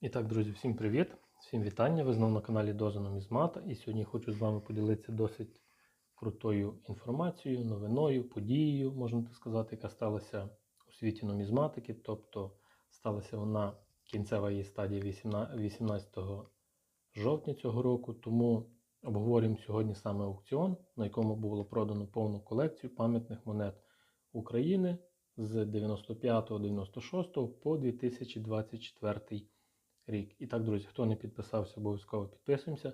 І так, друзі, всім привіт! Всім вітання! Ви знову на каналі Доза Нумізмата. І сьогодні хочу з вами поділитися досить крутою інформацією, новиною, подією, можна так сказати, яка сталася у світі нумізматики. Тобто сталася вона кінцева її стадія 18 жовтня цього року. Тому обговорюємо сьогодні саме аукціон, на якому було продано повну колекцію пам'ятних монет України з 95-96 по 2024 рік. І так, друзі, хто не підписався, обов'язково підписуємося.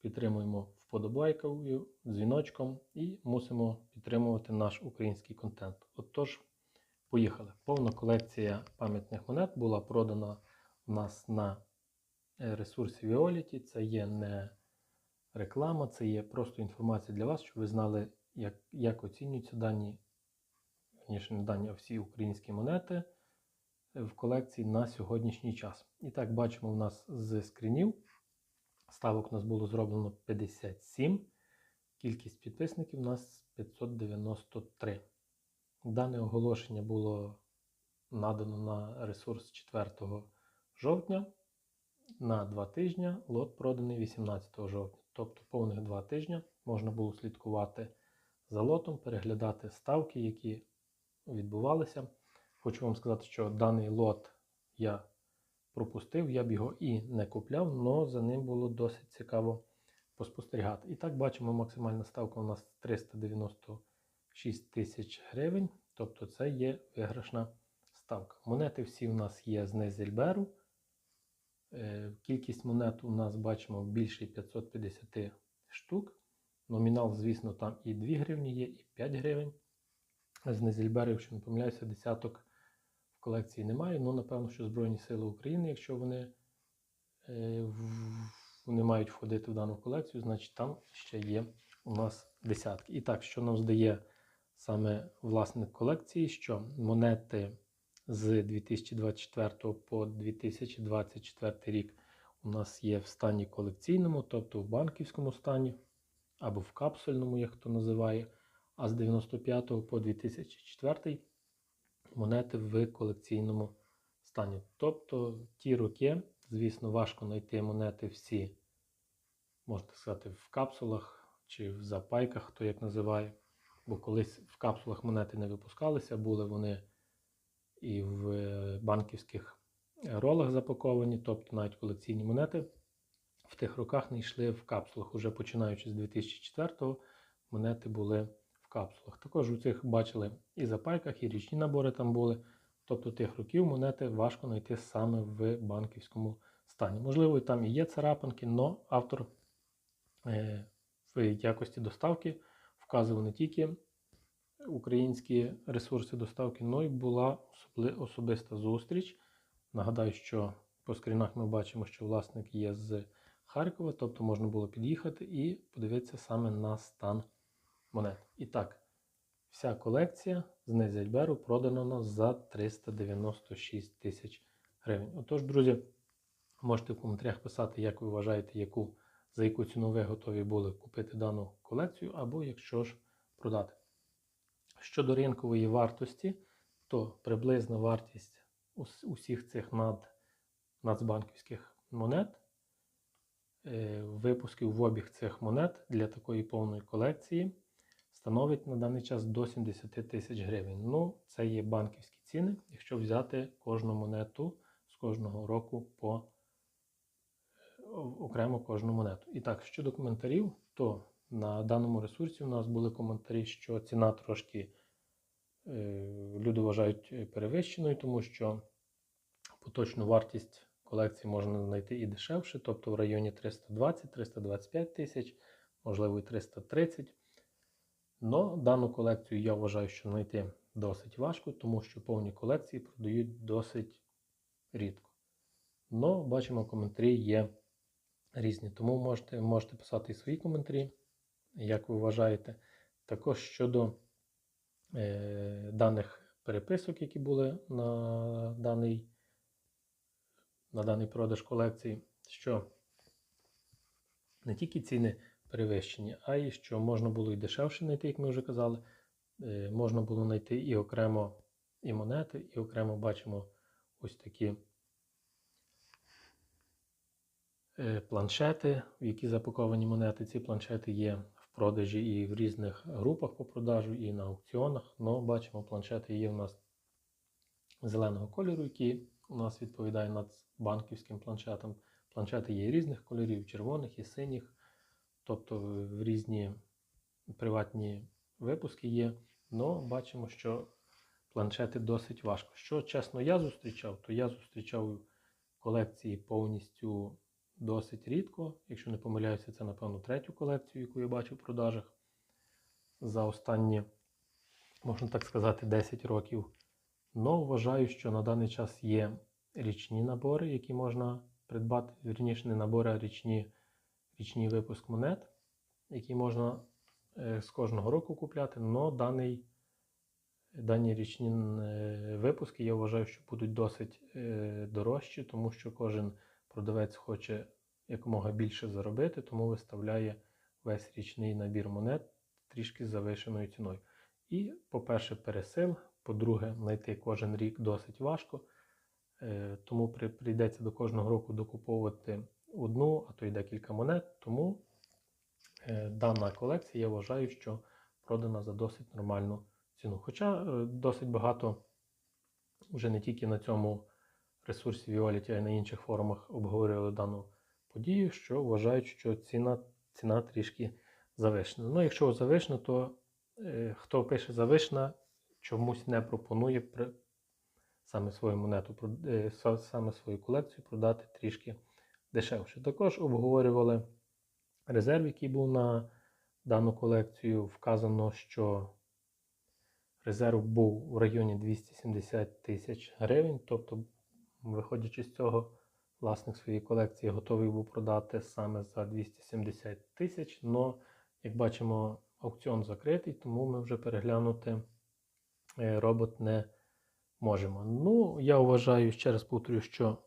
Підтримуємо вподобайкою, дзвіночком і мусимо підтримувати наш український контент. Отож, поїхали. Повна колекція пам'ятних монет була продана у нас на е, ресурсі Violet. Це є не реклама, це є просто інформація для вас, щоб ви знали, як, як оцінюються дані, не дані, а всі українські монети в колекції на сьогоднішній час. І так, бачимо, у нас з скрінів. Ставок у нас було зроблено 57. Кількість підписників у нас 593. Дане оголошення було надано на ресурс 4 жовтня. На 2 тижні лот проданий 18 жовтня. Тобто повних 2 тижні можна було слідкувати за лотом, переглядати ставки, які відбувалися. Хочу вам сказати, що даний лот я пропустив, я б його і не купляв, але за ним було досить цікаво поспостерігати. І так бачимо, максимальна ставка у нас 396 тисяч гривень, тобто це є виграшна ставка. Монети всі у нас є з Незельберу. Е, Кількість монет у нас бачимо більше 550 штук. Номінал, звісно, там і 2 гривні є, і 5 гривень. З Незельберу, якщо не помиляюся, десяток колекції немає. Ну, напевно, що Збройні Сили України, якщо вони е, вони мають входити в дану колекцію, значить там ще є у нас десятки. І так, що нам здає саме власник колекції, що монети з 2024 по 2024 рік у нас є в стані колекційному, тобто в банківському стані або в капсульному, як хто називає. А з 95 по 2004 монети в колекційному стані. Тобто ті роки, звісно, важко знайти монети всі, можна сказати, в капсулах чи в запайках, хто як називає. Бо колись в капсулах монети не випускалися, були вони і в е, банківських ролах запаковані, тобто навіть колекційні монети в тих роках не йшли в капсулах. Уже починаючи з 2004-го монети були капсулах. Також у цих бачили і запайках, і річні набори там були. Тобто тих років монети важко знайти саме в банківському стані. Можливо, там і є царапинки, але автор е, в якості доставки вказував не тільки українські ресурси доставки, але й була особиста зустріч. Нагадаю, що по скрінах ми бачимо, що власник є з Харкова, тобто можна було під'їхати і подивитися саме на стан монет. І так, вся колекція з Незельберу продана за 396 тисяч гривень. Отож, друзі, можете в коментарях писати, як ви вважаєте, яку, за яку ціну ви готові були купити дану колекцію, або якщо ж продати. Щодо ринкової вартості, то приблизна вартість усіх цих над, нацбанківських монет, е, випусків в обіг цих монет для такої повної колекції становить на даний час до 70 тисяч гривень. Ну, це є банківські ціни, якщо взяти кожну монету з кожного року по е, окремо кожну монету. І так, щодо коментарів, то на даному ресурсі у нас були коментарі, що ціна трошки е, люди вважають перевищеною, тому що поточну вартість колекції можна знайти і дешевше, тобто в районі 320-325 тисяч, можливо і 330. Но дану колекцію я вважаю, що знайти досить важко, тому що повні колекції продають досить рідко. Но бачимо, коментарі є різні. Тому можете, можете писати і свої коментарі, як ви вважаєте. Також щодо е, даних переписок, які були на даний, на даний продаж колекції, що не тільки ціни перевищені, а й що можна було і дешевше знайти, як ми вже казали. Е, Можна було знайти і окремо і монети, і окремо бачимо ось такі е, планшети, в які запаковані монети. Ці планшети є в продажі і в різних групах по продажу, і на аукціонах. Но бачимо, планшети є у нас зеленого кольору, які у нас відповідає нацбанківським планшетам. Планшети є різних кольорів, червоних і синіх, тобто в різні приватні випуски є. Но бачимо, що планшети досить важко. Що чесно я зустрічав, то я зустрічав колекції повністю досить рідко. Якщо не помиляюся, це, напевно, третю колекцію, яку я бачу в продажах за останні, можна так сказати, 10 років. Но вважаю, що на даний час є річні набори, які можна придбати, вірніше, не набори, а річні, річний випуск монет, які можна е, з кожного року купляти. Но даний, дані річні е, випуски я вважаю, що будуть досить е, дорожчі, тому що кожен продавець хоче якомога більше заробити, тому виставляє весь річний набір монет трішки завишеною ціною. І, по-перше, пересил. По-друге, знайти кожен рік досить важко, тому прийдеться до кожного року докуповувати одну, а то й декілька монет. Тому е, дана колекція, я вважаю, що продана за досить нормальну ціну. Хоча е, досить багато вже не тільки на цьому ресурсі Violet, а й на інших форумах обговорювали дану подію, що вважають, що ціна, ціна трішки завишена. Ну, якщо завишена, то е, хто пише завишена, чомусь не пропонує при, саме свою монету, е, саме свою колекцію продати трішки дешевше. Також обговорювали резерв, який був на дану колекцію. Вказано, що резерв був в районі 270 тисяч гривень. Тобто, виходячи з цього, власник своєї колекції готовий був продати саме за 270 тисяч. Но, як бачимо, аукціон закритий, тому ми вже переглянути е, робот не можемо. Ну, я вважаю, ще раз повторю, що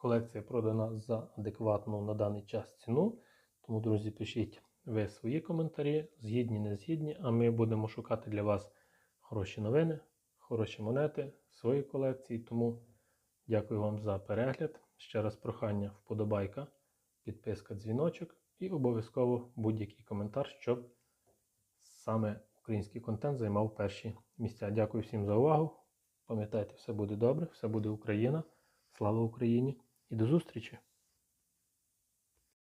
колекція продана за адекватну на даний час ціну. Тому, друзі, пишіть ви свої коментарі, згідні, не згідні, а ми будемо шукати для вас хороші новини, хороші монети свої колекції. Тому дякую вам за перегляд. Ще раз прохання, вподобайка, підписка, дзвіночок і обов'язково будь-який коментар, щоб саме український контент займав перші місця. Дякую всім за увагу. Пам'ятайте, все буде добре, все буде Україна. Слава Україні і до зустрічі!